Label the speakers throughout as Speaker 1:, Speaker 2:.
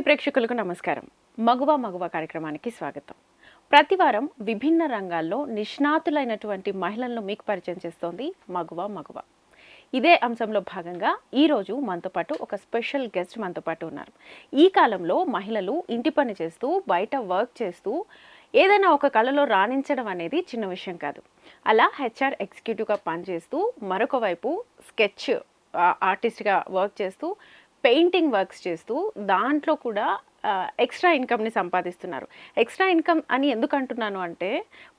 Speaker 1: TV ప్రేక్షకులకు నమస్కారం. మగువ మగువ కార్యక్రమానికి స్వాగతం. ప్రతి వారం విభిన్న రంగాల్లో నిష్ణాతులైనటువంటి మహిళలను మీకు పరిచయం చేస్తోంది మగువ మగువ. ఇదే అంశంలో భాగంగా ఈరోజు మనతో పాటు ఒక స్పెషల్ గెస్ట్ మనతో పాటు ఉన్నారు. ఈ కాలంలో మహిళలు ఇంటి పని చేస్తూ బయట వర్క్ చేస్తూ ఏదైనా ఒక కళలో రాణించడం అనేది చిన్న విషయం కాదు. అలా హెచ్ఆర్ ఎగ్జిక్యూటివ్గా పనిచేస్తూ మరొక వైపు స్కెచ్ ఆర్టిస్ట్గా వర్క్ చేస్తూ పెయింటింగ్ వర్క్స్ చేస్తూ దాంట్లో కూడా ఎక్స్ట్రా ఇన్కమ్ని సంపాదిస్తున్నారు. ఎక్స్ట్రా ఇన్కమ్ అని ఎందుకు అంటున్నాను అంటే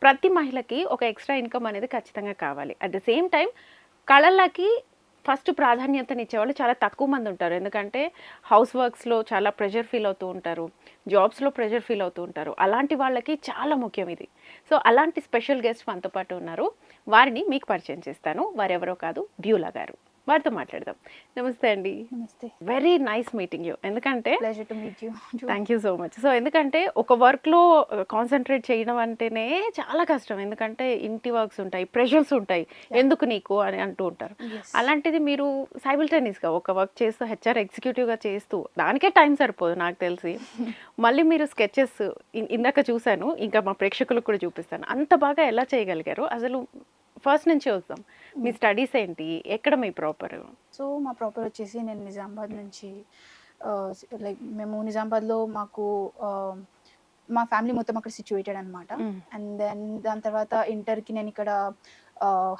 Speaker 1: ప్రతి మహిళకి ఒక ఎక్స్ట్రా ఇన్కమ్ అనేది ఖచ్చితంగా కావాలి. అట్ ద సేమ్ టైం కళలకి ఫస్ట్ ప్రాధాన్యతనిచ్చేవాళ్ళు చాలా తక్కువ మంది ఉంటారు. ఎందుకంటే హౌస్ వర్క్స్లో చాలా ప్రెషర్ ఫీల్ అవుతూ ఉంటారు. జాబ్స్లో ప్రెషర్ ఫీల్ అవుతూ ఉంటారు. అలాంటి వాళ్ళకి చాలా ముఖ్యం ఇది. సో అలాంటి స్పెషల్ గెస్ట్ మనతో పాటు ఉన్నారు. వారిని మీకు పరిచయం చేస్తాను. వారెవరో కాదు బ్యూలా గారు. వారితో మాట్లాడదాం. నమస్తే అండి.
Speaker 2: నమస్తే.
Speaker 1: వెరీ నైస్ మీటింగ్ యూ ఎందుకంటే thank you so much so ఎందుకంటే ఒక వర్క్లో కాన్సన్ట్రేట్ చేయడం అంటేనే చాలా కష్టం. ఎందుకంటే ఇంటి వర్క్స్ ఉంటాయి ప్రెషర్స్ ఉంటాయి. ఎందుకు నీకు అని అంటూ ఉంటారు. అలాంటిది మీరు సైబిల్టేనియస్గా ఒక వర్క్ చేస్తూ హెచ్ఆర్ ఎగ్జిక్యూటివ్గా చేస్తూ దానికే టైం సరిపోదు నాకు తెలిసి. మళ్ళీ మీరు స్కెచెస్ ఇందాక చూశాను ఇంకా మా ప్రేక్షకులకు కూడా చూపిస్తాను. అంత బాగా ఎలా చేయగలిగారు? అసలు ఫస్ట్ నుంచి వద్దాం మీ స్టడీస్ ఏంటి? ఎక్కడ మీ ప్రాపర్?
Speaker 2: సో మా ప్రాపర్ వచ్చేసి నేను నిజామాబాద్ నుంచి లైక్ మేము నిజామాబాద్లో మాకు మా ఫ్యామిలీ మొత్తం అక్కడ సిచ్యువేటెడ్ అనమాట అండ్ దెన్ దాని తర్వాత ఇంటర్కి నేను ఇక్కడ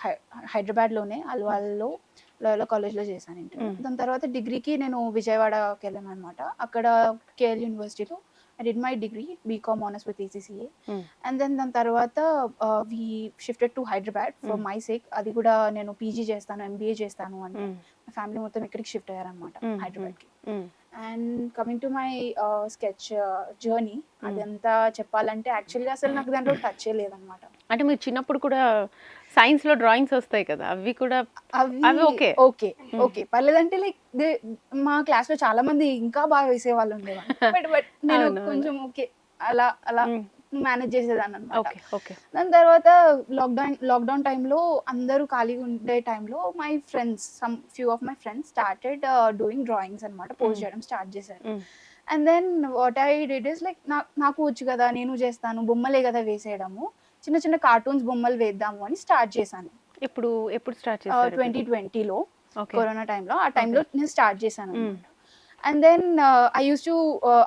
Speaker 2: హై హైదరాబాద్లోనే అల్వాల్లో లోయలో కాలేజ్లో చేశాను ఇంటర్. దాని తర్వాత డిగ్రీకి నేను విజయవాడకి వెళ్ళాను అనమాట అక్కడ కేఎల్ యూనివర్సిటీలో I did my degree B Com honours with ECCA and then దాని తర్వాత we shifted to Hyderabad for. My sake అది కూడా నేను పీజీ చేస్తాను ఎంబీఏ చేస్తాను అంటే ఫ్యామిలీ మొత్తం ఇక్కడికి షిఫ్ట్ అయ్యారనమాట హైదరాబాద్కి and coming to my sketch journey అదంతా చెప్పాలంటే యాక్చువల్గా అసలు నాకు దాంట్లో టచ్ లేదనమాట
Speaker 1: అంటే మీరు చిన్నప్పుడు కూడా సైన్స్లో డ్రాయింగ్స్ వస్తాయి కదా అవి కూడా అవి okay.
Speaker 2: ఓకే. ఓకే పర్లేదంటే లైక్ మా క్లాస్లో చాలా మంది ఇంకా బాగా వేసే వాళ్ళు ఉండేవాళ్ళు. బట్ బట్ నేను. కొంచెం ఓకే అలా అలా.
Speaker 1: మ్,
Speaker 2: మేనేజ్ చేసేదాన్ని అనమాట
Speaker 1: ఓకే ఓకే.
Speaker 2: దాని తర్వాత లాక్డౌన్ లాక్డౌన్ టైంలో అందరూ ఖాళీగా ఉండే టైంలో my friends some few of my friends started doing drawings అనమాట పోస్ట్. చేయడం స్టార్ట్ చేశారు. And then what I did is like నాకు వచ్చు కదా నేను చేస్తాను బొమ్మలే కదా వేసేయడము చిన్న చిన్న కార్టూన్స్ బొమ్మలు వేద్దాము అని స్టార్ట్ చేశాను.
Speaker 1: ఇప్పుడు ఎప్పుడు స్టార్ట్ చేశారు?
Speaker 2: ట్వంటీ ట్వంటీలో కరోనా టైంలో ఆ టైంలో నేను స్టార్ట్ చేశాను. అనమాట and then I use to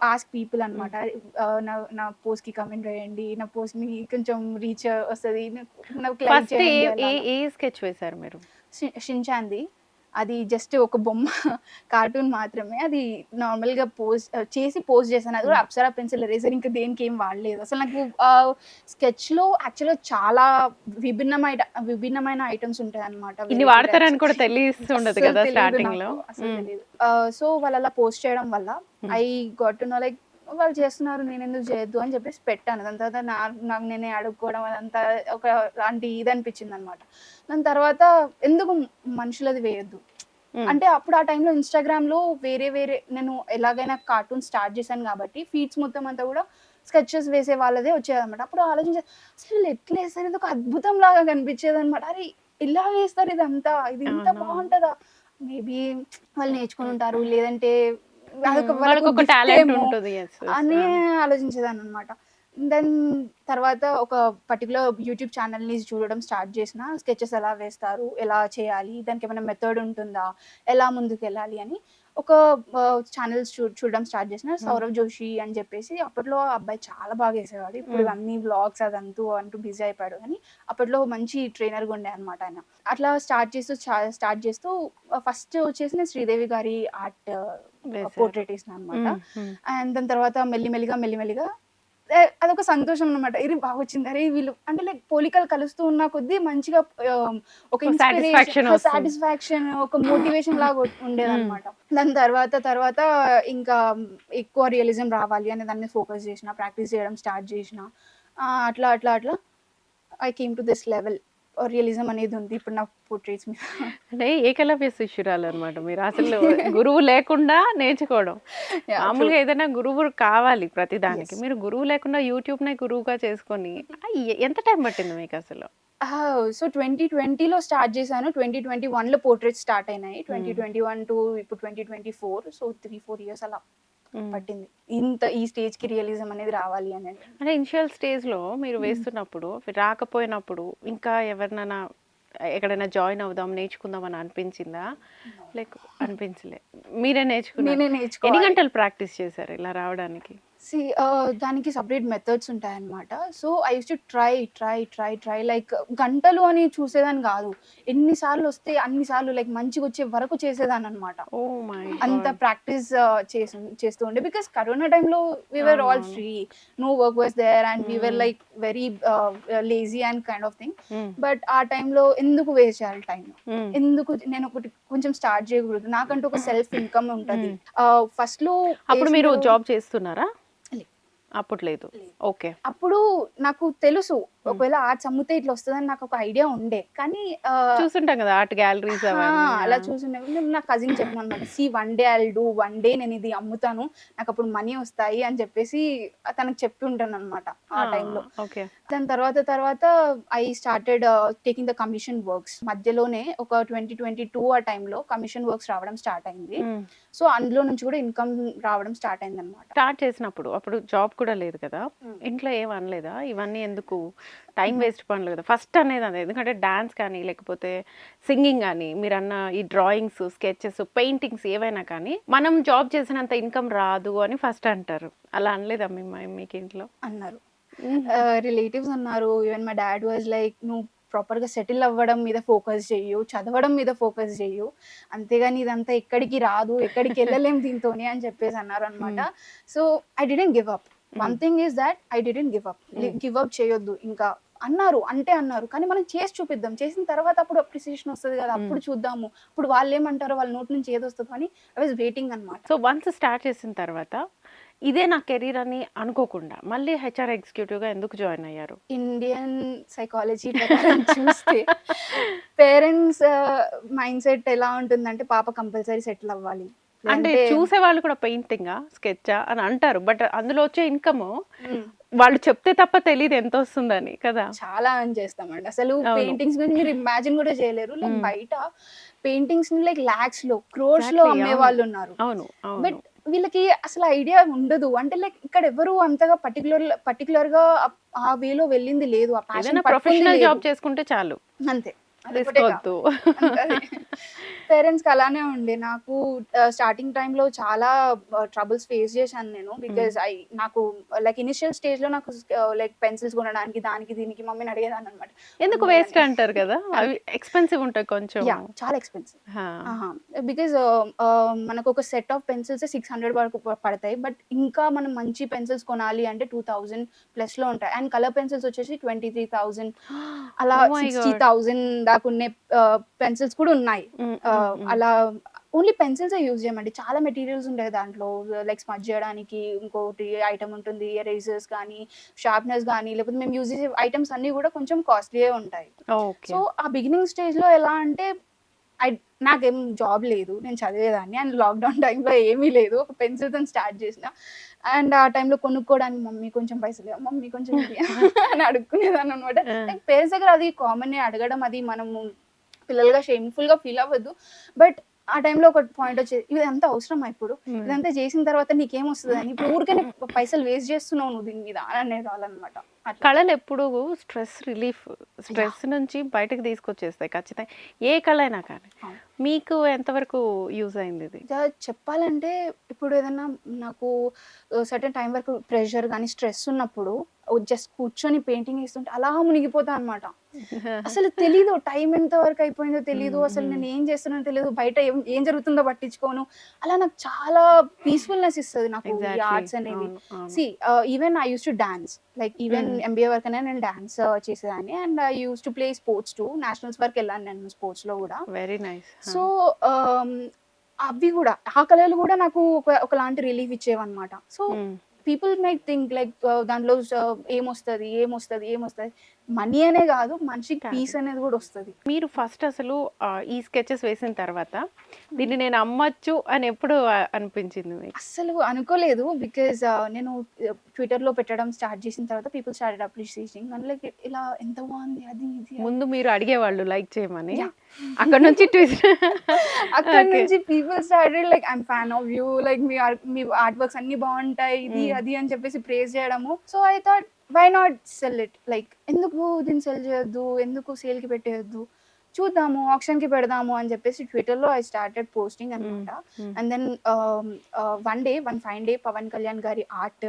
Speaker 2: ask people అనమాట నా నా పోస్ట్కి కమెంట్ చేయండి నా పోస్ట్ని కొంచెం రీచ్ వస్తుంది
Speaker 1: ఏ స్కెచ్ వేశారు మీరు?
Speaker 2: షి- షిన్చాన్ది అది జస్ట్ ఒక బొమ్మ కార్టూన్ మాత్రమే. అది నార్మల్గా పోస్ట్ చేసి పోస్ట్ చేశాను. అది కూడా అప్సరా పెన్సిల్ ఎరేజర్ ఇంకా దేనికి ఏం వాడలేదు. అసలు నాకు స్కెచ్లో యాక్చువల్గా చాలా విభిన్నమైన విభిన్నమైన ఐటమ్స్ ఉంటాయి అనమాట
Speaker 1: వాడతారని కూడా తెలియస్తుండదు కదా స్టార్టింగ్లో.
Speaker 2: సో వాళ్ళు అలా పోస్ట్ చేయడం వల్ల
Speaker 1: Hmm.
Speaker 2: I got no like వాళ్ళు చేస్తున్నారు నేను ఎందుకు చేయొద్దు అని చెప్పేసి పెట్టాను. దాని తర్వాత నాకు నేనే అడుక్కోవడం అదంతా ఒక లాంటి ఇది అనిపించింది అనమాట దాని తర్వాత ఎందుకు మనుషులది వేయొద్దు? అంటే అప్పుడు ఆ టైంలో ఇన్స్టాగ్రామ్లో వేరే వేరే నేను ఎలాగైనా కార్టూన్ స్టార్ట్ చేశాను కాబట్టి ఫీడ్స్ మొత్తం అంతా కూడా స్కెచెస్ వేసే వాళ్ళదే వచ్చేదన్నమాట అప్పుడు ఆలోచించే అసలు వీళ్ళు ఎట్లా వేస్తారు? ఇది ఒక అద్భుతం లాగా కనిపించేది అనమాట అరే ఇలా వేస్తారు ఇదంతా? ఇది ఇంత. బాగుంటుందా? మేబీ వాళ్ళు నేర్చుకుని ఉంటారు లేదంటే అదొక
Speaker 1: టాలెంట్ ఉంటుంది.
Speaker 2: అని ఆలోచించేదాన్ని అనమాట దెన్ తర్వాత ఒక పర్టికులర్ యూట్యూబ్ ఛానల్ని చూడడం స్టార్ట్ చేసిన స్కెచెస్ ఎలా వేస్తారు ఎలా చేయాలి దానికి ఏమైనా మెథడ్ ఉంటుందా ఎలా ముందుకు వెళ్ళాలి అని ఒక ఛానల్స్ చూ చూడడం స్టార్ట్ చేసిన సౌరవ్ జోషి అని చెప్పేసి అప్పట్లో అబ్బాయి చాలా బాగా వేసేవాడు ఇప్పుడు. అన్ని వ్లాగ్స్ అదంతూ అంటూ బిజీ అయిపోయాడు కానీ అప్పట్లో మంచి ట్రైనర్గా ఉండే అనమాట ఆయన అట్లా స్టార్ట్ చేస్తూ స్టార్ట్ చేస్తూ ఫస్ట్ వచ్చేసి శ్రీదేవి గారి ఆర్ట్. పోర్ట్రేట్ వేసిన అనమాట. అండ్ దాని తర్వాత మెల్లిమెల్లిగా మెల్లిమెల్లిగా అదొక సంతోషం అనమాట ఇది బాగా వచ్చింది. అరే వీళ్ళు అంటే లైక్ పోలికలు కలుస్తూ ఉన్న కొద్దీ మంచిగా ఒక. సాటిస్ఫాక్షన్ ఒక మోటివేషన్ లాగా ఉండేది అనమాట దాని తర్వాత తర్వాత ఇంకా ఎక్కువ రియలిజం రావాలి అనే దాన్ని ఫోకస్ చేసిన ప్రాక్టీస్ చేయడం స్టార్ట్ చేసిన అట్లా అట్లా అట్లా I came to this level realism అనేది ఉంది ఇప్పుడు నా పోర్ట్రేట్స్ మీద.
Speaker 1: అంటే ఏకలవ్య శిష్యురాలు అనమాట మీరు అసలు గురువు లేకుండా నేర్చుకోవడం. మామూలుగా ఏదైనా గురువు కావాలి ప్రతి దానికి. మీరు గురువు లేకుండా యూట్యూబ్ నే గురువుగా చేసుకొని ఎంత టైం పట్టింది మీకు అసలు?
Speaker 2: సో ట్వంటీ ట్వంటీలో స్టార్ట్ చేశాను. ట్వంటీ ట్వంటీ వన్లో పోర్ట్రేట్ స్టార్ట్ అయినాయి. ట్వంటీ ట్వంటీ వన్ టు ఇప్పుడు twenty twenty four so three four years అలా. పట్టింది. ఇంత ఈ స్టేజ్కి రియలిజం అనేది రావాలి అనేది
Speaker 1: అంటే. ఇనిషియల్ స్టేజ్లో మీరు వేస్తున్నప్పుడు రాకపోయినప్పుడు ఇంకా ఎవరినైనా ఎక్కడైనా జాయిన్ అవుదాం నేర్చుకుందాం అని అనిపించిందా లేక అనిపించలే. మీరే నేర్చుకున్నారు.
Speaker 2: నేనే
Speaker 1: ఎన్ని గంటలు ప్రాక్టీస్ చేశారు ఇలా రావడానికి?
Speaker 2: సి దానికి సపరేట్ మెథడ్స్ ఉంటాయన్నమాట. So I use to try try try try like గంటలు అని చూసేదాన్ని కాదు. ఎన్నిసార్లు వస్తే అన్నిసార్లు లైక్ మంచిగా వచ్చే వరకు చేసేదాన్ని అనమాట
Speaker 1: మై
Speaker 2: అంత ప్రాక్టీస్ చేసి చేస్తూ ఉండే. బికాస్ కరోనా టైంలో వీఆర్ ఆల్
Speaker 1: అవునవును.
Speaker 2: Free no work was there and we're
Speaker 1: Mm.
Speaker 2: Like very lazy and kind of thing but ఆ టైంలో ఎందుకు వేస్ట్ చేయాలి టైం ఎందుకు నేను ఒకటి కొంచెం స్టార్ట్ చేయకూడదు? నాకంటూ ఒక సెల్ఫ్ ఇన్కమ్ ఉంటుంది. ఫస్ట్లో
Speaker 1: అప్పుడు మీరు జాబ్ చేస్తున్నారా. అప్పుడు లేదు. ఓకే.
Speaker 2: అప్పుడు నాకు తెలుసు ఒకవేళ ఆర్ట్స్ అమ్మితే ఇట్లా వస్తుందని నాకు ఒక ఐడియా ఉండే. కానీ ఆ,
Speaker 1: చూస్తుంటాం కదా ఆర్ట్ గ్యాలరీస్
Speaker 2: అలా చూసిండే నా కజిన్ చెప్పిన అనమాట see one day I do one day నేను ఇది అమ్ముతాను నాకు అప్పుడు మనీ వస్తాయి అని చెప్పేసి తనకు చెప్పి ఉంటాను అనమాట ఆ టైంలో.
Speaker 1: ఓకే.
Speaker 2: దాని తర్వాత తర్వాత I started taking the commission works. మధ్యలోనే ఒక ట్వంటీ ట్వంటీ టూ ఆ టైంలో కమిషన్ వర్క్స్ రావడం స్టార్ట్ అయింది. సో అందులో నుంచి కూడా ఇన్కమ్ రావడం స్టార్ట్ అయింది అనమాట
Speaker 1: స్టార్ట్ చేసినప్పుడు అప్పుడు జాబ్ కూడా లేదు కదా. ఇంట్లో ఏం అనలేదా? ఇవన్నీ ఎందుకు? టైం వేస్ట్ పనులు కదా. ఫస్ట్ అనేది అదే. ఎందుకంటే డాన్స్ కానీ లేకపోతే సింగింగ్ కానీ మీరు అన్న ఈ డ్రాయింగ్స్ స్కెచెస్ పెయింటింగ్స్ ఏవైనా కానీ మనం జాబ్ చేసినంత ఇన్కమ్ రాదు అని ఫస్ట్ అంటారు. అలా అనలేదా మీ మీకు ఇంట్లో
Speaker 2: అన్నారు. రిలేటివ్స్ అన్నారు. ఈవెన్ మా డాడ్ వాజ్ లైక్ నువ్వు ప్రాపర్గా సెటిల్ అవ్వడం మీద ఫోకస్ చెయ్యు చదవడం మీద ఫోకస్ చెయ్యు అంతేగాని ఇదంతా ఎక్కడికి రాదు ఎక్కడికి వెళ్ళలేం దీంతోనే అని చెప్పేసి అన్నారు అనమాట so I didn't give up one thing is that I didn't give up. Give up చేయొద్దు. ఇంకా అన్నారు అంటే అన్నారు. కానీ మనం చేసి చూపిద్దాం. చేసిన తర్వాత అప్పుడు అప్రిసియేషన్ వస్తుంది కదా. అప్పుడు చూద్దాము. ఇప్పుడు వాళ్ళు ఏమంటారో వాళ్ళ నోటి నుంచి ఏది వస్తుందో అని ఐ వాజ్ వెయిటింగ్ అనమాట
Speaker 1: సో వన్స్ స్టార్ట్ చేసిన తర్వాత ఇదే నా కెరీర్ అని అనుకోకుండా మళ్ళీ హెచ్ఆర్ ఎగ్జిక్యూటివ్గా ఎందుకు జాయిన్ అయ్యారు
Speaker 2: ఇండియన్ సైకాలజీ ప్రకారం చూస్తే పేరెంట్స్ మైండ్ సెట్ ఎలా ఉంటుందంటే పాప కంపల్సరీ సెటిల్ అవ్వాలి
Speaker 1: అంటే చూసే వాళ్ళు కూడా పెయింటింగా స్కెచ్చా అని అంటారు బట్ అందులో వచ్చే ఇన్కమ్. వాళ్ళు చెప్తే తప్ప తెలియదు ఎంత వస్తుందని కదా
Speaker 2: చాలా అని చేస్తామండి అసలు. పెయింటింగ్స్ గురించి మీరు ఇమాజిన్ కూడా చేయలేరు లైక్. బయట పెయింటింగ్స్ని లైక్ లాక్స్లో
Speaker 1: క్రోర్స్లో
Speaker 2: అమ్మే. వాళ్ళు ఉన్నారు
Speaker 1: అవును
Speaker 2: బట్ వీళ్ళకి అసలు ఐడియా ఉండదు. అంటే లైక్ ఇక్కడ ఎవరు అంతగా పర్టికులర్ పర్టికులర్గా ఆ- వేలో వెళ్ళింది లేదు. ఆ
Speaker 1: ప్రొఫెషనల్ జాబ్ చేసుకుంటే చాలు.
Speaker 2: అంతే.
Speaker 1: రిస్క్ వద్దు
Speaker 2: పేరెంట్స్కి అలానే ఉండే. నాకు స్టార్టింగ్ టైంలో చాలా ట్రబుల్స్ ఫేస్ చేశాను నేను. బికాజ్ ఐ నాకు లైక్ ఇనిషియల్ స్టేజ్లో నాకు లైక్ పెన్సిల్స్ కొనడానికి దానికి దీనికి మమ్మీని అడిగేదాన్ని అనమాట
Speaker 1: ఎందుకు వేస్ట్ అంటారు కదా? అవి ఎక్స్పెన్సివ్ ఉంటాయి కొంచెం.
Speaker 2: చాలా ఎక్స్పెన్సివ్
Speaker 1: హా.
Speaker 2: బికాజ్ మనకు ఒక set of pencils six hundred వరకు పడతాయి. బట్ ఇంకా మనం మంచి పెన్సిల్స్ కొనాలి అంటే టూ థౌజండ్ ప్లస్లో ఉంటాయి. అండ్ కలర్ పెన్సిల్స్ వచ్చేసి ట్వంటీ త్రీ థౌజండ్ అలా
Speaker 1: Oh
Speaker 2: సిక్స్టీ
Speaker 1: God.
Speaker 2: థౌజండ్ దాకా ఉన్న పెన్సిల్స్ కూడా ఉన్నాయి. అలా ఓన్లీ పెన్సిల్స్ యూజ్ చేయమండి. చాలా మెటీరియల్స్ ఉంటాయి దాంట్లో. లైక్ స్మచ్ చేయడానికి ఇంకోటి ఐటమ్ ఉంటుంది ఎరేజర్స్ కానీ షార్ప్నర్స్ కానీ లేకపోతే మేము యూజ్ చేసే ఐటమ్స్ అన్ని కూడా కొంచెం కాస్ట్లీయే ఉంటాయి. సో ఆ బిగినింగ్ స్టేజ్లో ఎలా అంటే ఐ నాకేం జాబ్ లేదు. నేను చదివేదాన్ని. అండ్ లాక్డౌన్ టైంలో ఏమీ లేదు. ఒక పెన్సిల్తో స్టార్ట్ చేసిన. అండ్ ఆ టైంలో కొనుక్కోవడానికి మమ్మీ కొంచెం పైసలు మమ్మీ కొంచెం ఇవ్వు" అని అడుక్కునేదాన్ని అనమాట. పేరెంట్స్ దగ్గర అది కామన్ అడగడం అది మనము పిల్లలుగా షేమ్ఫుల్గా ఫీల్ అవ్వద్దు బట్ ఆ టైంలో ఒక పాయింట్ వచ్చేది. ఇది అంత అవసరమా ఇప్పుడు. ఇదంతా చేసిన తర్వాత నీకేం వస్తుంది అని? ఇప్పుడు ఊరికే పైసలు వేస్ట్ చేస్తున్నావు నువ్వు దీని మీద అని అనేవాళ్ళనమాట అట్లా.
Speaker 1: కళలు ఎప్పుడు స్ట్రెస్ రిలీఫ్ స్ట్రెస్ నుంచి బయటకు తీసుకొచ్చేస్తాయి ఖచ్చితంగా. ఏ కళ అయినా కానీ. మీకు ఎంతవరకు యూజ్ అయింది ఇది?
Speaker 2: చెప్పాలంటే ఇప్పుడు ఏదైనా నాకు సర్టన్ టైం వరకు ప్రెషర్ కానీ స్ట్రెస్ ఉన్నప్పుడు జస్ట్ కూర్చొని పెయింటింగ్ వేస్తుంటే అలా మునిగిపోతా అనమాట అసలు తెలీదు టైం ఎంత వరకు అయిపోయిందో తెలీదు అసలు. నేను ఏం చేస్తున్నానో తెలియదు బయట ఏం ఏం జరుగుతుందో పట్టించుకోను. అలా నాకు చాలా పీస్ఫుల్నెస్ ఇస్తుంది నాకు. ఆర్ట్స్ అనేవి. See even I use to dance like even
Speaker 1: Mm.
Speaker 2: MBA వరకు అయినా నేను డాన్స్ చేసేదాన్ని. And I use to play sports to nationals వరకు వెళ్ళాను నేను స్పోర్ట్స్లో కూడా.
Speaker 1: వెరీ నైస్
Speaker 2: సో అవి కూడా ఆ కళలు కూడా నాకు ఒక ఒకలాంటి relief ఇచ్చేవన్నమాట. So people might think like దాంట్లో uh, ఏమొస్తుంది ఏమొస్తుంది ఏమొస్తుంది. మనీ అనే కాదు మనిషికి. పీస్ అనేది కూడా వస్తుంది
Speaker 1: మీరు ఫస్ట్ అసలు ఈ స్కెచెస్ వేసిన తర్వాత దీన్ని నేను అమ్మచ్చు అని ఎప్పుడు అనిపించింది మీకు
Speaker 2: అస్సలు అనుకోలేదు బికాజ్ నేను ట్విట్టర్లో పెట్టడం స్టార్ట్ చేసిన తర్వాత people started appreciating and like ఇలా ఎంత బాగుంది అది ఇది.
Speaker 1: ముందు మీరు అడిగేవాళ్ళు లైక్ చేయమని. అక్కడ నుంచి
Speaker 2: అక్కడ. నుంచి people started like I'm fan of you like మీ మీ ఆర్ట్ వర్క్స్ అన్ని బాగుంటాయి ఇది
Speaker 1: Mm.
Speaker 2: అది అని చెప్పేసి ప్రేజ్ చేయడము so I thought why not sell it like ఎందుకు దీన్ని సెల్ చేయొద్దు? ఎందుకు సేల్కి పెట్టేయొద్దు? చూద్దాము ఆప్షన్కి పెడదాము అని చెప్పేసి ట్విట్టర్లో ఐ స్టార్టెడ్ పోస్టింగ్ అనమాట. And then one day one fine day Pawan Kalyan గారి ఆర్ట్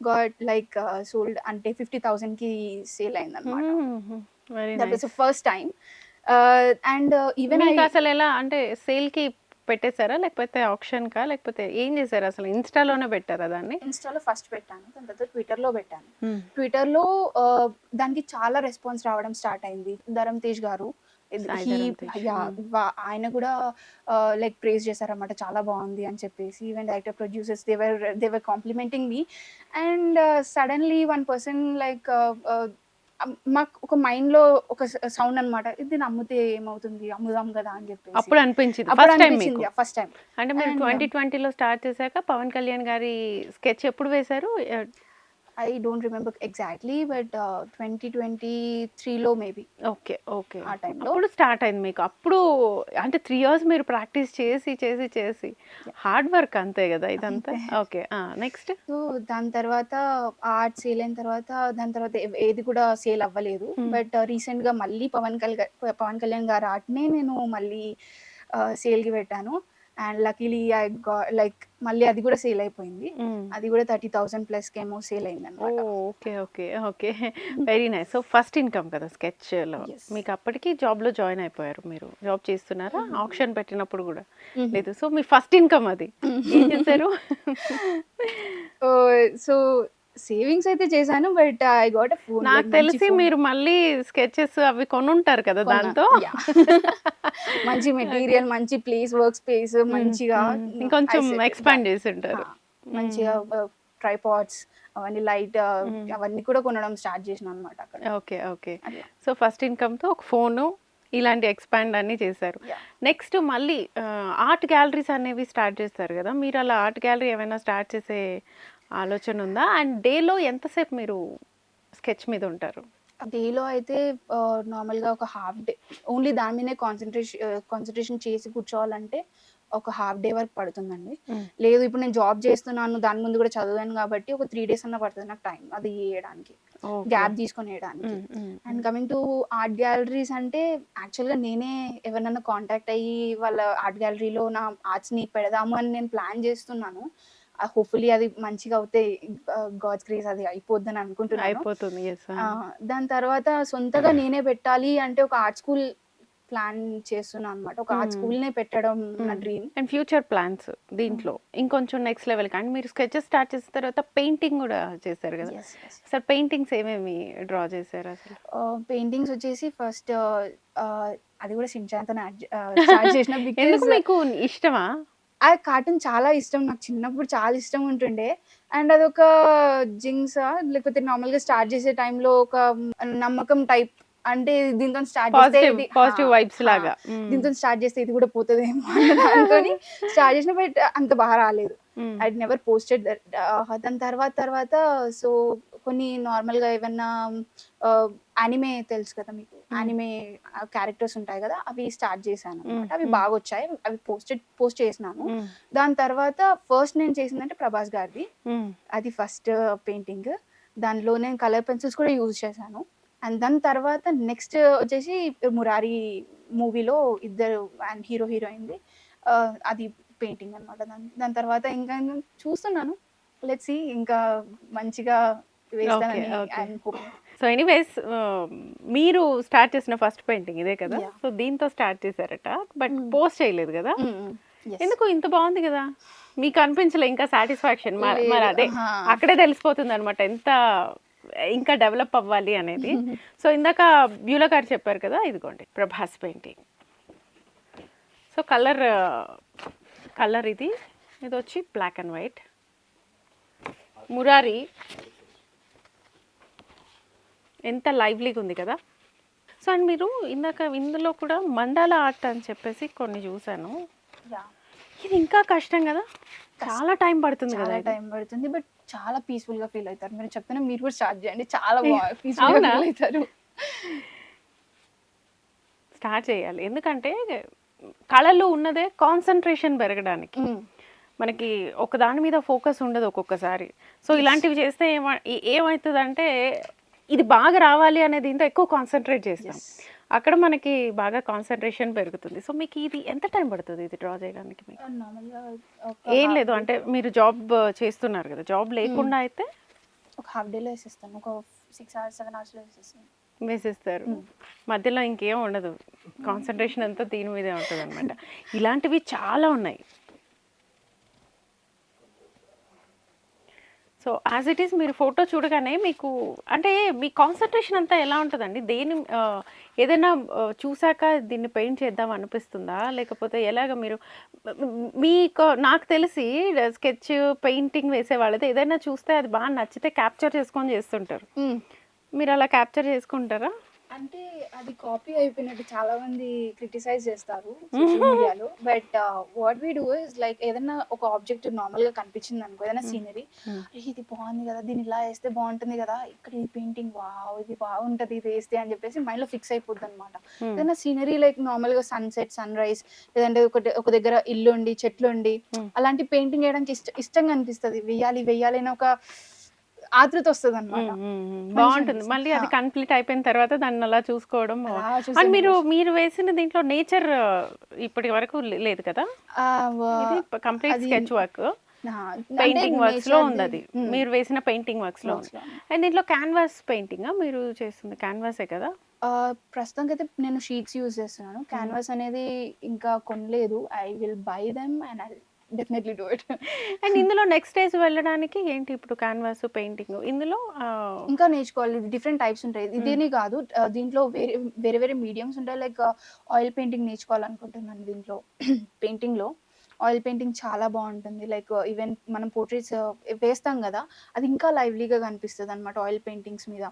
Speaker 2: గాట్ లైక్ సోల్డ్ అంటే ఫిఫ్టీ థౌసండ్కి సేల్ అయింది అనమాట ఫస్ట్ టైం అండ్ ఈవెన్
Speaker 1: అసలు ఎలా అంటే సేల్కి పెట్టేశారా? లేకపోతే ఆప్షన్ కా లేకపోతే ఏం చేశారు అసలు? ఇన్స్టాలోనే పెట్టారా దాన్ని?
Speaker 2: ఇన్స్టాలో ఫస్ట్ పెట్టాను దాని తర్వాత ట్విట్టర్లో పెట్టాను. ట్విట్టర్లో ఆ, దానికి చాలా రెస్పాన్స్ రావడం స్టార్ట్ అయింది. ధరమ్ తేజ్ గారు ఆయన కూడా లైక్ ప్రేజ్ చేశారన్నమాట. చాలా బాగుంది అని చెప్పేసి even director producers they were they were complimenting me. And suddenly one person like మాకు ఒక మైండ్లో ఒక సౌండ్ అనమాట ఇది అమ్ముతే ఏమవుతుంది? అమ్ముదాం కదా అని చెప్పేసి.
Speaker 1: అప్పుడు అనిపించింది. ఫస్ట్ టైం
Speaker 2: ఫస్ట్ టైం
Speaker 1: అంటే మీరు ట్వంటీ ట్వంటీలో స్టార్ట్ చేశాక పవన్ కళ్యాణ్ గారి స్కెచ్ ఎప్పుడు వేశారు?
Speaker 2: I don't remember exactly but twenty twenty త్రీలో మేబీ
Speaker 1: ఓకే ఓకే.
Speaker 2: ఆ time లో.
Speaker 1: అప్పుడు స్టార్ట్ అయింది మీకు. అప్పుడు అంటే త్రీ ఇయర్స్ మీరు ప్రాక్టీస్ చేసి చేసి చేసి. హార్డ్ వర్క్ అంతే కదా ఇదంతా. ఓకే నెక్స్ట్
Speaker 2: సో దాని తర్వాత ఆర్ట్ సేల్ అయిన తర్వాత దాని తర్వాత ఏది కూడా సేల్ అవ్వలేదు.
Speaker 1: Hmm.
Speaker 2: బట్ రీసెంట్గా మళ్ళీ పవన్ కళ్యాణ్ పవన్ కళ్యాణ్ గారి ఆర్ట్ నే నేను మళ్ళీ సేల్కి పెట్టాను. అండ్ లక్కీలీ ఐ లైక్ మళ్ళీ అది కూడా సేల్ అయిపోయింది. అది కూడా థర్టీ థౌసండ్ ప్లస్ కేమో సేల్ అయింది అనమాట
Speaker 1: okay okay okay. Very nice so first income కదా sketch లో. మీకు అప్పటికి జాబ్లో జాయిన్ అయిపోయారు మీరు. జాబ్ చేస్తున్నారా. ఆప్షన్ పెట్టినప్పుడు కూడా. లేదు. సో మీ ఫస్ట్ ఇన్కమ్ అది. ఏం చేశారు?
Speaker 2: సో సేవింగ్స్ అయితే చేశాను బట్ ఐ గోట్ ఫోన్
Speaker 1: నాకు తెలిసి మీరు మళ్ళీ స్కెచెస్ అవి కొనుంటారు కదా దాంతో?
Speaker 2: మంచి మెటీరియల్ మంచి ప్లేస్ వర్క్ స్పేస్ మంచిగా.
Speaker 1: ఇంకొంచెం ఎక్స్పాండ్ చేసి ఉంటారు
Speaker 2: మంచిగా ట్రైపాడ్స్ అవన్నీ లైట్. అవన్నీ కూడా కొనడం స్టార్ట్ చేసిన అనమాట అక్కడ.
Speaker 1: Okay okay. సో ఫస్ట్ ఇన్కమ్తో ఒక ఫోను ఇలాంటి ఎక్స్పాండ్ అన్ని చేశారు. నెక్స్ట్ మళ్ళీ ఆర్ట్ గ్యాలరీస్ అనేవి స్టార్ట్ చేస్తారు కదా? మీరు అలా ఆర్ట్ గ్యాలరీ ఏమైనా స్టార్ట్ చేసే ఆలోచన ఉందా అండ్ డేలో ఎంతసేపు మీరు స్కెచ్ మీద ఉంటారు?
Speaker 2: డేలో అయితే నార్మల్గా ఒక హాఫ్ డే ఓన్లీ దాని మీదే కాన్సన్ట్రేషన్ కాన్సన్ట్రేషన్ చేసి కూర్చోవాలంటే ఒక హాఫ్ డే వరకు పడుతుందండి. లేదు ఇప్పుడు నేను జాబ్ చేస్తున్నాను దాని ముందు కూడా చదివాను కాబట్టి ఒక త్రీ డేస్ అన్న పడుతుంది నాకు టైం అది వేయడానికి గ్యాప్ తీసుకొని వేయడానికి. And coming to art galleries అంటే యాక్చువల్గా నేనే ఎవరినైనా కాంటాక్ట్ అయ్యి వాళ్ళ ఆర్ట్ గ్యాలరీలో నా ఆర్ట్స్ని పెడదాము అని నేను ప్లాన్ చేస్తున్నాను. హోప్ఫుల్లీ అది మంచిగా అవుతే గాడ్స్ గ్రేస్ అది అయిపోద్దని అనుకుంటున్నాను.
Speaker 1: అయిపోతుంది.
Speaker 2: దాని తర్వాత సొంతగా నేనే పెట్టాలి అంటే ఒక ఆర్ట్ స్కూల్ ప్లాన్ చేస్తున్నాను అనమాట ఒక ఆర్ట్
Speaker 1: Hmm.
Speaker 2: స్కూల్ నే పెట్టడం నా
Speaker 1: Hmm.
Speaker 2: Dream
Speaker 1: and future plans దీంట్లో. ఇంకొంచెం నెక్స్ట్ లెవెల్ కానీ మీరు స్కెచెస్ స్టార్ట్ చేసిన తర్వాత పెయింటింగ్ కూడా చేశారు కదా? అసలు పెయింటింగ్స్ ఏమేమి డ్రా చేశారు అసలు?
Speaker 2: పెయింటింగ్స్ వచ్చేసి ఫస్ట్ అది కూడా సించాంతో స్టార్ట్ చేసిన
Speaker 1: మీకు ఇష్టమా?
Speaker 2: ఆ కార్టూన్ చాలా ఇష్టం. నాకు చిన్నప్పుడు చాలా ఇష్టం ఉంటుండే. అండ్ అదొక జింగ్స్ లేకపోతే నార్మల్గా స్టార్ట్ చేసే టైంలో ఒక నమ్మకం టైప్. అంటే దీంతో స్టార్ట్ చేస్తే
Speaker 1: పాజిటివ్ వైబ్స్. లాగా.
Speaker 2: దీంతో స్టార్ట్ చేస్తే ఇది కూడా పోతుందేమో అనుకొని స్టార్ట్ చేసిన బట్ అంత బాగా రాలేదు. ఐ నెవర్ పోస్టెడ్ దాని తర్వాత తర్వాత సో కొన్ని నార్మల్గా ఏమన్నా యానిమే తెలుసు కదా మీకు? యానిమే క్యారెక్టర్స్ ఉంటాయి కదా అవి స్టార్ట్ చేశాను
Speaker 1: Mm,
Speaker 2: అన్నమాట. అవి
Speaker 1: mm.
Speaker 2: బాగా వచ్చాయి. అవి పోస్టెడ్ పోస్ట్ చేసినాను. దాని తర్వాత ఫస్ట్ నేను చేసిందంటే ప్రభాస్ గారిది. అది ఫస్ట్ పెయింటింగ్ దానిలో నేను కలర్ పెన్సిల్స్ కూడా యూజ్ చేశాను. అండ్ దాని తర్వాత నెక్స్ట్ వచ్చేసి మురారి మూవీలో ఇద్దరు అండ్ హీరో హీరోయిన్ది అది పెయింటింగ్ అనమాట దాని దాని తర్వాత ఇంకా ఇంకా చూస్తున్నాను. లెట్స్ ఇంకా మంచిగా
Speaker 1: సో ఎనీవేస్ మీరు స్టార్ట్ చేసిన ఫస్ట్ పెయింటింగ్ ఇదే కదా. సో దీంతో స్టార్ట్ చేశారట బట్
Speaker 2: Mm.
Speaker 1: పోస్ట్ చేయలేదు కదా?
Speaker 2: Mm, mm.
Speaker 1: ఎందుకు ఇంత బాగుంది కదా? మీకు అనిపించలే ఇంకా సాటిస్ఫాక్షన్ మరి. అదే. అక్కడే తెలిసిపోతుంది అనమాట ఎంత ఇంకా డెవలప్ అవ్వాలి అనేది. సో ఇందాక బ్యూలా గారు చెప్పారు కదా ఇదిగోండి Prabhas painting so colour colour ఇది. ఇది వచ్చి బ్లాక్ అండ్ వైట్ మురారి ఎంత లైవ్లీగా ఉంది కదా. సో అండ్ మీరు ఇందాక ఇందులో కూడా మండల ఆర్ట్ అని చెప్పేసి కొన్ని చూశాను. ఇది ఇంకా కష్టం కదా. చాలా టైం పడుతుంది కదా.
Speaker 2: టైం పడుతుంది బట్ చాలా పీస్ఫుల్గా ఫీల్ అవుతారు. మీరు చెప్తున్నా మీరు కూడా స్టార్ట్ చేయండి. చాలా పీస్ఫుల్గా
Speaker 1: అవునా?
Speaker 2: ఫీల్ అవుతారు.
Speaker 1: స్టార్ట్ చేయాలి. ఎందుకంటే కళలో ఉన్నదే కాన్సన్ట్రేషన్ పెరగడానికి. మనకి ఒక దాని మీద ఫోకస్ ఉండదు ఒక్కొక్కసారి. సో ఇలాంటివి చేస్తే ఏమ ఏమవుతుంది అంటే ఇది బాగా రావాలి అనేది ఇంత ఎక్కువ కాన్సన్ట్రేట్ చేస్తాం. అక్కడ మనకి బాగా కాన్సన్ట్రేషన్ పెరుగుతుంది. సో మీకు ఇది ఎంత టైం పడుతుంది ఇది డ్రా చేయడానికి మీకు?
Speaker 2: గా
Speaker 1: ఏం లేదు. అంటే మీరు జాబ్ చేస్తున్నారు కదా. జాబ్ లేకుండా అయితే
Speaker 2: ఒక హాఫ్ డే లో వేసేస్తాను. ఒక సిక్స్ అవర్స్ సెవెన్ అవర్స్లో వేసేస్తాను.
Speaker 1: వేసేస్తారు. మధ్యలో ఇంకేం ఉండదు. కాన్సన్ట్రేషన్ అంతా దీని మీదే ఉంటుంది అనమాట ఇలాంటివి చాలా ఉన్నాయి. సో యాజ్ ఇట్ ఈస్ మీరు ఫోటో చూడగానే మీకు అంటే మీ కాన్సన్ట్రేషన్ అంతా ఎలా ఉంటుందండి? దేని ఏదైనా చూసాక దీన్ని పెయింట్ చేద్దాం అనిపిస్తుందా? లేకపోతే ఎలాగ మీరు మ్, మీకు నాకు తెలిసి స్కెచ్ పెయింటింగ్ వేసే వాళ్ళైతే ఏదైనా చూస్తే అది బాగా నచ్చితే క్యాప్చర్ చేసుకొని చేస్తుంటారు. మీరు అలా క్యాప్చర్ చేసుకుంటారా?
Speaker 2: అంటే అది కాపీ అయిపోయినట్టు చాలా మంది క్రిటిసైజ్ చేస్తారు మీడియాలో but what we do is like ఏదైనా ఒక ఆబ్జెక్ట్ నార్మల్గా కనిపించింది అనుకో ఏదైనా సీనరీ
Speaker 1: Hmm.
Speaker 2: ఇది బాగుంది కదా దీన్ని ఇలా వేస్తే బాగుంటుంది కదా ఇక్కడ ఈ పెయింటింగ్ వావ్ ఇది బాగుంటది ఇది వేస్తే అని చెప్పేసి మైండ్లో ఫిక్స్ అయిపోద్ది అనమాట
Speaker 1: Hmm.
Speaker 2: ఏదైనా సీనరీ లైక్ నార్మల్గా సన్సెట్ సన్ రైజ్ లేదంటే ఒక ఒక దగ్గర ఇల్లు ఉండి చెట్లు ఉండి
Speaker 1: Hmm.
Speaker 2: అలాంటి పెయింటింగ్ వేయడానికి ఇష్ట ఇష్టంగా అనిపిస్తుంది వెయ్యాలి వెయ్యాలి అని ఒక ఆతృత వస్తుంది అనమాట.
Speaker 1: బాగుంటుంది. మళ్ళీ అది. కంప్లీట్ అయిపోయిన తర్వాత దాన్ని అలా చూసుకోవడం అండ్ మీరు మీరు వేసిన దీంట్లో నేచర్ ఇప్పటి వరకు లేదు కదా? Complete sketch work. పెయింటింగ్
Speaker 2: వర్క్స్లో
Speaker 1: ఉంది అది మీరు వేసిన పెయింటింగ్
Speaker 2: వర్క్స్లో.
Speaker 1: అండ్ దీంట్లో క్యాన్వాస్ పెయింటింగ్ మీరు చేస్తుంది? క్యాన్వాసే కదా?
Speaker 2: ప్రస్తుతానికి అయితే నేను షీట్స్ యూజ్ చేస్తున్నాను. క్యాన్వాస్ అనేది ఇంకా కొనలేదు. I will buy them and I definitely do it
Speaker 1: and ఇందులో నెక్స్ట్ స్టేజ్ వెళ్ళడానికి ఏంటి ఇప్పుడు క్యాన్వాస్ పెయింటింగ్ ఇందులో
Speaker 2: ఇంకా నేర్చుకోవాలి. డిఫరెంట్ టైప్స్ ఉంటాయి. ఇదేని కాదు దీంట్లో వేరే వేరే వేరే మీడియంస్ ఉంటాయి. లైక్ ఆయిల్ పెయింటింగ్ నేర్చుకోవాలనుకుంటున్నాను దీంట్లో. పెయింటింగ్లో ఆయిల్ పెయింటింగ్ చాలా బాగుంటుంది. లైక్ ఈవెన్ మనం పోర్ట్రేట్స్ వేస్తాం కదా అది ఇంకా లైవ్లీగా కనిపిస్తుంది అనమాట ఆయిల్ పెయింటింగ్స్ మీద.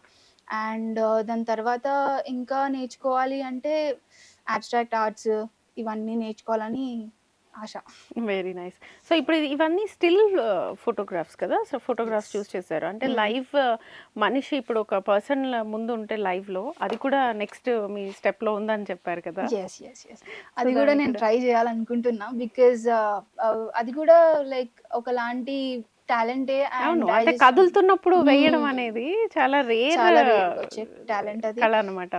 Speaker 2: అండ్ దాని తర్వాత ఇంకా నేర్చుకోవాలి అంటే అబ్స్ట్రాక్ట్ ఆర్ట్స్ ఇవన్నీ నేర్చుకోవాలని ఆశ.
Speaker 1: వెరీ నైస్ సో ఇప్పుడు ఇవన్నీ స్టిల్ ఫోటోగ్రాఫ్స్ కదా? సో ఫోటోగ్రాఫ్స్ చూస్ చేశారు. అంటే
Speaker 2: Hmm.
Speaker 1: లైవ్ మనిషి ఇప్పుడు ఒక పర్సన్ ముందు ఉంటే live లో అది కూడా నెక్స్ట్ మీ step లో ఉందని చెప్పారు కదా?
Speaker 2: ఎస్ ఎస్ ఎస్ అది కూడా నేను ట్రై చేయాలనుకుంటున్నా. బికాజ్ అది కూడా లైక్ ఒకలాంటి టాలెంటే
Speaker 1: అవును. అంటే కదులుతున్నప్పుడు వేయడం. అనేది చాలా రేర్
Speaker 2: talent అది.
Speaker 1: కళ అనమాట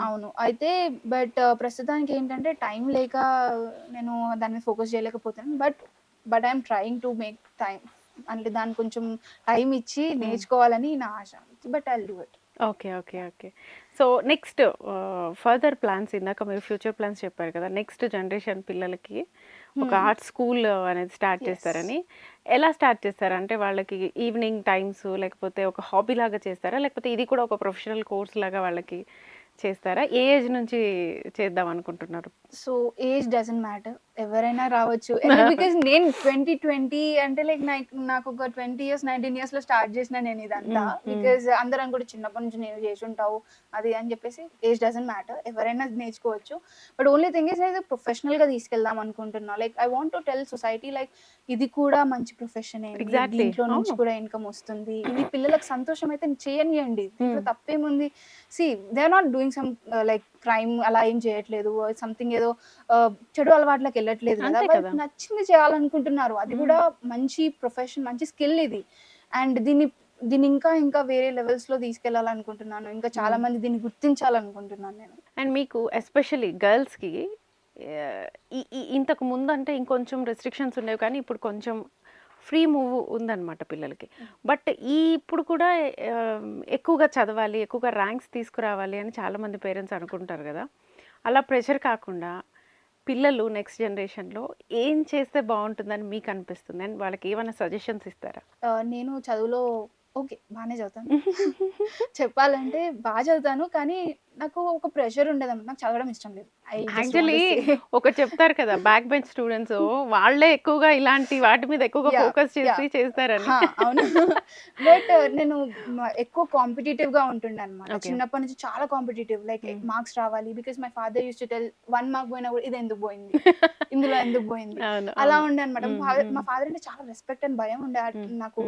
Speaker 1: అవును.
Speaker 2: అయితే బట్ ప్రస్తుతానికి ఏంటంటే టైం లేక నేను దాని మీద ఫోకస్ చేయలేకపోతున్నాను. But but I'm trying to make time. అంటే దానికి కొంచెం టైం ఇచ్చి నేర్చుకోవాలని నా ఆశ. But I do it.
Speaker 1: Okay okay okay. So next further plans ఇందాక మీరు ఫ్యూచర్ ప్లాన్స్ చెప్పారు కదా నెక్స్ట్ జనరేషన్ పిల్లలకి ఒక. ఆర్ట్ స్కూల్ అనేది స్టార్ట్. చేస్తారని. ఎలా స్టార్ట్ చేస్తారు? అంటే వాళ్ళకి ఈవినింగ్ టైమ్స్ లేకపోతే ఒక హాబీ లాగా చేస్తారా? లేకపోతే ఇది కూడా ఒక ప్రొఫెషనల్ కోర్స్ లాగా వాళ్ళకి చేస్తారా? ఏ ఏజ్ నుంచి చేద్దాం అనుకుంటున్నారు?
Speaker 2: So age doesn't matter. ఎవరైనా రావచ్చు. బికాస్ నేను ట్వంటీ ట్వంటీ అంటే లైక్ నాకు ఒక ట్వంటీ ఇయర్స్ నైన్టీన్ ఇయర్స్లో స్టార్ట్ చేసిన నేను ఇదంతా. బికాస్ అందరం కూడా చిన్నప్పటి నుంచి నేను చేసి ఉంటావు అది అని చెప్పేసి ఏజ్ డజంట్ మ్యాటర్ ఎవరైనా నేర్చుకోవచ్చు. బట్ ఓన్లీ థింగ్ ఇస్ నేను ప్రొఫెషనల్గా తీసుకెళ్దాం అనుకుంటున్నా. Like I want to tell society like ఇది కూడా మంచి ప్రొఫెషన్. దీంట్లో నుంచి. కూడా ఇన్కమ్ వస్తుంది. ఇది పిల్లలకు సంతోషం అయితే చేయనియండి. దీంట్లో. తప్పేముంది? See they are not doing some like crime అలా ఏం చేయట్లేదు. సంథింగ్ ఏదో uh, చెడు అలవాట్లకు వెళ్ళట్లేదు కదా. వాళ్ళకి. నచ్చింది చేయాలనుకుంటున్నారు. అది. కూడా మంచి ప్రొఫెషన్ మంచి స్కిల్ ఇది. అండ్ దీన్ని దీన్ని ఇంకా ఇంకా వేరే లెవెల్స్లో తీసుకెళ్ళాలనుకుంటున్నాను ఇంకా చాలా. మంది దీన్ని గుర్తించాలనుకుంటున్నాను నేను.
Speaker 1: అండ్ మీకు ఎస్పెషల్లీ గర్ల్స్కి ఇంతకు ముందు అంటే ఇంకొంచెం రెస్ట్రిక్షన్స్ ఉండేవి. కానీ ఇప్పుడు కొంచెం ఫ్రీ మూవ్ ఉందన్నమాట పిల్లలకి. బట్ ఈ ఇప్పుడు కూడా ఎక్కువగా చదవాలి ఎక్కువగా ర్యాంక్స్ తీసుకురావాలి అని చాలామంది పేరెంట్స్ అనుకుంటారు కదా. అలా ప్రెషర్ కాకుండా పిల్లలు నెక్స్ట్ జనరేషన్లో ఏం చేస్తే బాగుంటుందని మీకు అనిపిస్తుంది? అండ్ వాళ్ళకి ఏమైనా సజెషన్స్ ఇస్తారా?
Speaker 2: నేను చదువులో ఓకే బాగానే చదువుతాను. చెప్పాలంటే బాగా చదువుతాను కానీ నాకు ఒక ప్రెషర్ ఉండేదన్నమాట నాకు చదవడం ఇష్టం లేదు
Speaker 1: యాక్చువల్లీ. ఒకటి చెప్తారు కదా బ్యాక్ బెంచ్ స్టూడెంట్స్ వాళ్ళే ఎక్కువగా ఇలాంటి వాటి మీద ఎక్కువగా ఫోకస్ చేసి. చేస్తారని
Speaker 2: అవును బట్ నేను మ- ఎక్కువ కాంపిటేటివ్గా ఉంటుండే అనమాట. చిన్నప్పటి నుంచి చాలా కాంపిటేటివ్ లైక్. మార్క్స్ రావాలి because my father use to tell one mark పోయినా కూడా ఇది ఎందుకు పోయింది ఇందులో ఎందుకు పోయింది అలా. ఉండే అనమాట
Speaker 1: Mm,
Speaker 2: మా. ఫాదర్ అంటే చాలా రెస్పెక్ట్ అండ్ భయం ఉండే ఆ-
Speaker 1: Mm,
Speaker 2: నాకు.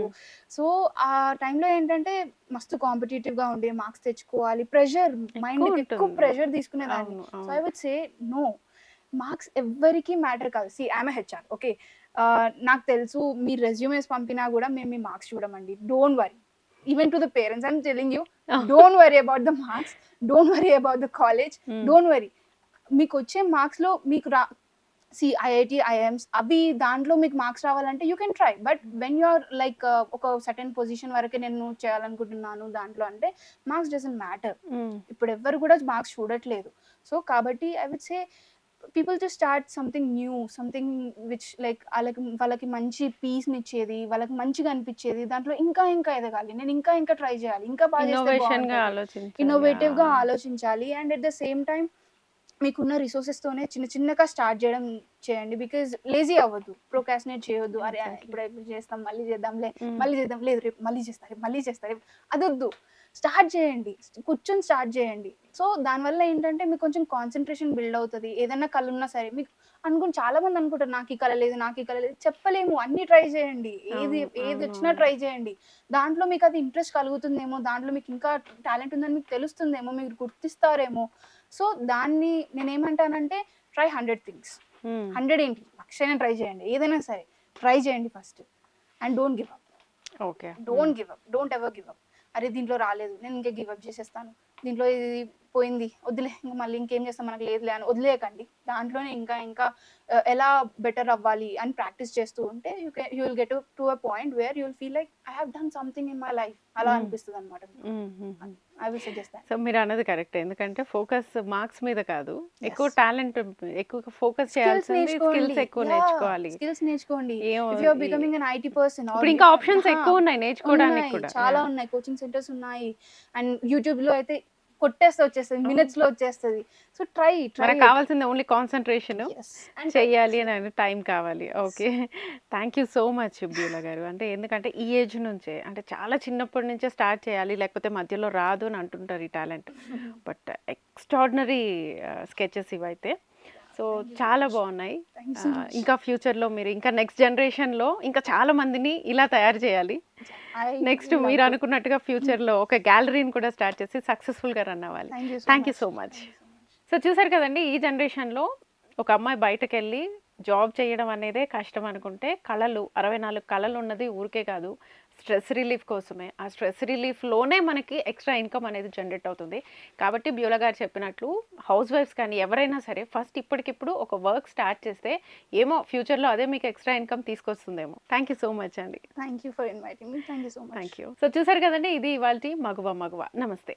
Speaker 2: సో ఆ టైంలో ఏంటంటే మస్తు కాంపిటేటివ్గా ఉండే మార్క్స్ తెచ్చుకోవాలి ప్రెషర్ మైండ్ ఎక్కువ
Speaker 1: ఉంటుంది.
Speaker 2: Pressure తీసుకునేదాన్ని. So. I would say no marks ఎవ్వరికి మ్యాటర్ కాదు. సి ఐఎమ్ హెచ్ఆర్ ఓకే నాకు తెలుసు మీ రెజ్యూమేస్ పంపినా కూడా మేము మీ marks చూడమండి. Don't worry even to the parents I'm telling you. Don't worry about the marks don't worry about the college. Don't worry మీకు వచ్చే మార్క్స్లో మీకు రా సి ఐఐటి ఐఎమ్స్ అవి దాంట్లో మీకు మార్క్స్ రావాలంటే you can try but when you are like ఒక certain position వరకే నేను చేయాలనుకుంటున్నాను దాంట్లో అంటే మార్క్స్ డజంట్ మ్యాటర్. ఇప్పుడు ఎవ్వరు కూడా మార్క్స్ చూడట్లేదు. సో కాబట్టి I would say people to start something new something which like వాళ్ళకి వాళ్ళకి మంచి పీస్ని ఇచ్చేది వాళ్ళకి మంచిగా అనిపించేది దాంట్లో ఇంకా ఇంకా ఎదగాలి. నేను ఇంకా ఇంకా ట్రై చేయాలి. ఇంకా బాగా
Speaker 1: ఇన్నోవేటివ్గా. ఆలోచించాలి.
Speaker 2: And at the same time మీకున్న resources తోనే చిన్న చిన్నగా స్టార్ట్ చేయడం చేయండి. బికాజ్ లేజీ అవ్వద్దు. ప్రొకాసినేట్ చేయొద్దు. అరే. ఇప్పుడు ఇప్పుడు చేస్తాం మళ్ళీ చేద్దాంలే. మళ్ళీ చేద్దాం లేదు రేపు మళ్ళీ చేస్తారు మళ్ళీ చేస్తారు అదొద్దు. స్టార్ట్ చేయండి. కూర్చొని స్టార్ట్ చేయండి. సో దానివల్ల ఏంటంటే మీకు కొంచెం కాన్సన్ట్రేషన్ బిల్డ్ అవుతుంది. ఏదైనా కళ ఉన్నా సరే మీకు అనుకుని చాలా మంది అనుకుంటారు నాకు ఈ కళ లేదు నాకు ఈ కళ లేదు. చెప్పలేము. అన్ని ట్రై చేయండి. ఏది ఏది వచ్చినా. ట్రై చేయండి. దాంట్లో మీకు అది ఇంట్రెస్ట్ కలుగుతుందేమో దాంట్లో మీకు ఇంకా టాలెంట్ ఉందని మీకు తెలుస్తుందేమో మీరు గుర్తిస్తారేమో సో దాన్ని నేనేమంటానంటే ట్రై హండ్రెడ్ థింగ్స్. హండ్రెడ్ ఏంటి? లక్షైనా ట్రై చేయండి. ఏదైనా సరే ట్రై చేయండి first. And don't give up.
Speaker 1: Okay.
Speaker 2: Don't give up. Don't ever give up. అరే దీంట్లో రాలేదు. నేను ఇంకా గివ్ అప్ చేసేస్తాను. దీంట్లో ఇది పోయింది వదిలే ఇంకా మళ్ళీ ఇంకేం చేస్తాం? మనకు లేదులే అని వదిలేయకండి. దాంట్లోనే ఇంకా ఇంకా ఎలా బెటర్ అవ్వాలి అని ప్రాక్టీస్ చేస్తూ ఉంటే you can you will get to a point where you will feel like I have done something in my life అలా. అనిపిస్తుంది అనమాట. ఐ విల్ సజెస్ట్
Speaker 1: సో మీరు అన్నది కరెక్ట్ ఎందుకంటే ఫోకస్ మార్క్స్ మీద కాదు. ఎక్కువ టాలెంట్ ఎక్కువ ఫోకస్ చేయాల్సింది స్కిల్స్ ఎక్కువ నేర్చుకోవాలి.
Speaker 2: స్కిల్స్ నేర్చుకోండి. If you are becoming person
Speaker 1: ఇప్పుడు ఇంకా ఆప్షన్స్ ఎక్కువ ఉన్నాయి నేర్చుకోవడానికి కూడా.
Speaker 2: చాలా ఉన్నాయి కోచింగ్ సెంటర్స్ ఉన్నాయి. అండ్ యూట్యూబ్లో అయితే కొట్టేస్తే వచ్చేస్తుంది మినిట్స్లో వచ్చేస్తుంది. సో ట్రై ట్రై
Speaker 1: కావాల్సింది ఓన్లీ కాన్సన్ట్రేషన్ చెయ్యాలి అని టైం కావాలి. Okay thank you so much Beulah గారు. అంటే ఎందుకంటే ఈ ఏజ్ నుంచే అంటే చాలా చిన్నప్పటి నుంచే స్టార్ట్ చేయాలి లేకపోతే మధ్యలో రాదు అని అంటుంటారు ఈ టాలెంట్ బట్ ఎక్స్ట్రాడినరీ స్కెచెస్ ఇవైతే. సో చాలా బాగున్నాయి. ఇంకా ఫ్యూచర్లో మీరు ఇంకా నెక్స్ట్ జనరేషన్లో ఇంకా చాలా మందిని ఇలా తయారు చేయాలి. నెక్స్ట్ మీరు అనుకున్నట్టుగా ఫ్యూచర్లో ఒక గ్యాలరీని కూడా స్టార్ట్ చేసి సక్సెస్ఫుల్గా రన్ అవ్వాలి. Thank you so much so చూసారు కదండి ఈ జనరేషన్లో ఒక అమ్మాయి బయటకు వెళ్ళి జాబ్ చేయడం అనేదే కష్టం అనుకుంటే కళలు అరవై నాలుగు కళలు ఉన్నది ఊరికే కాదు. స్ట్రెస్ రిలీఫ్ కోసమే. ఆ స్ట్రెస్ రిలీఫ్లోనే మనకి ఎక్స్ట్రా ఇన్కమ్ అనేది జనరేట్ అవుతుంది. కాబట్టి బ్యూలా గారు చెప్పినట్లు హౌస్ వైఫ్స్ కానీ ఎవరైనా సరే ఫస్ట్ ఇప్పటికిప్పుడు ఒక వర్క్ స్టార్ట్ చేస్తే ఏమో ఫ్యూచర్లో అదే మీకు ఎక్స్ట్రా ఇన్కమ్ తీసుకొస్తుందేమో. థ్యాంక్ యూ సో మచ్ అండి.
Speaker 2: Thank you for inviting me. Thank you so much.
Speaker 1: Thank you. So చూసారు కదండి ఇది ఇవాళ మగువ మగువ. నమస్తే.